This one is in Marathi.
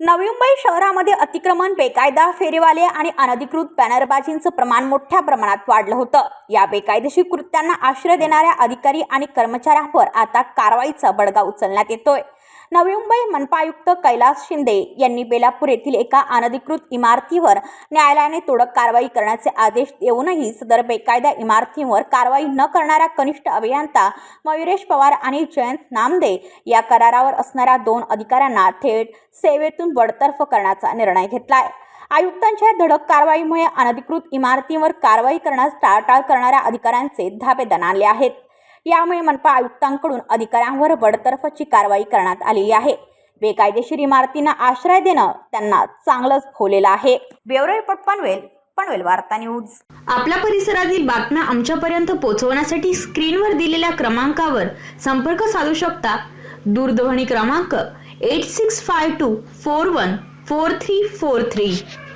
नवी मुंबई शहरामध्ये अतिक्रमण बेकायदा फेरीवाले आणि अनधिकृत बॅनरबाजींचं प्रमाण मोठ्या प्रमाणात वाढलं होतं. या बेकायदेशीर कृत्यांना आश्रय देणाऱ्या अधिकारी आणि कर्मचाऱ्यांवर आता कारवाईचा बडगा उचलण्यात येतोय. नवी मुंबई मनपा आयुक्त कैलास शिंदे यांनी बेलापूर येथील एका अनधिकृत इमारतीवर न्यायालयाने तोडक कारवाई करण्याचे आदेश देऊनही सदर बेकायदा इमारतींवर कारवाई न करणाऱ्या कनिष्ठ अभियंता मयुरेश पवार आणि जयंत नामदे या करारावर असणाऱ्या दोन अधिकाऱ्यांना थेट सेवेतून बडतर्फ करण्याचा निर्णय घेतलाय. आयुक्तांच्या धडक कारवाईमुळे अनधिकृत इमारतींवर कारवाई करण्यास टाळाटाळ करणाऱ्या अधिकाऱ्यांचे धाबे आले आहेत. यामुळे मनपा आयुक्तांकडून अधिकाऱ्यांवर बडतर्फची कारवाई करण्यात आलेली आहे. बेकायदेशीर इमारतींना आश्रय देणं त्यांना चांगलंच फोलेलं आहे. ब्युरो रिपोर्ट पनवेल पनवेल वार्ता न्यूज. आपल्या परिसरातील बातम्या आमच्यापर्यंत पोहोचवण्यासाठी स्क्रीनवर दिलेल्या क्रमांकावर संपर्क साधू शकता. दूरध्वनी क्रमांक eight six five two four one four three four three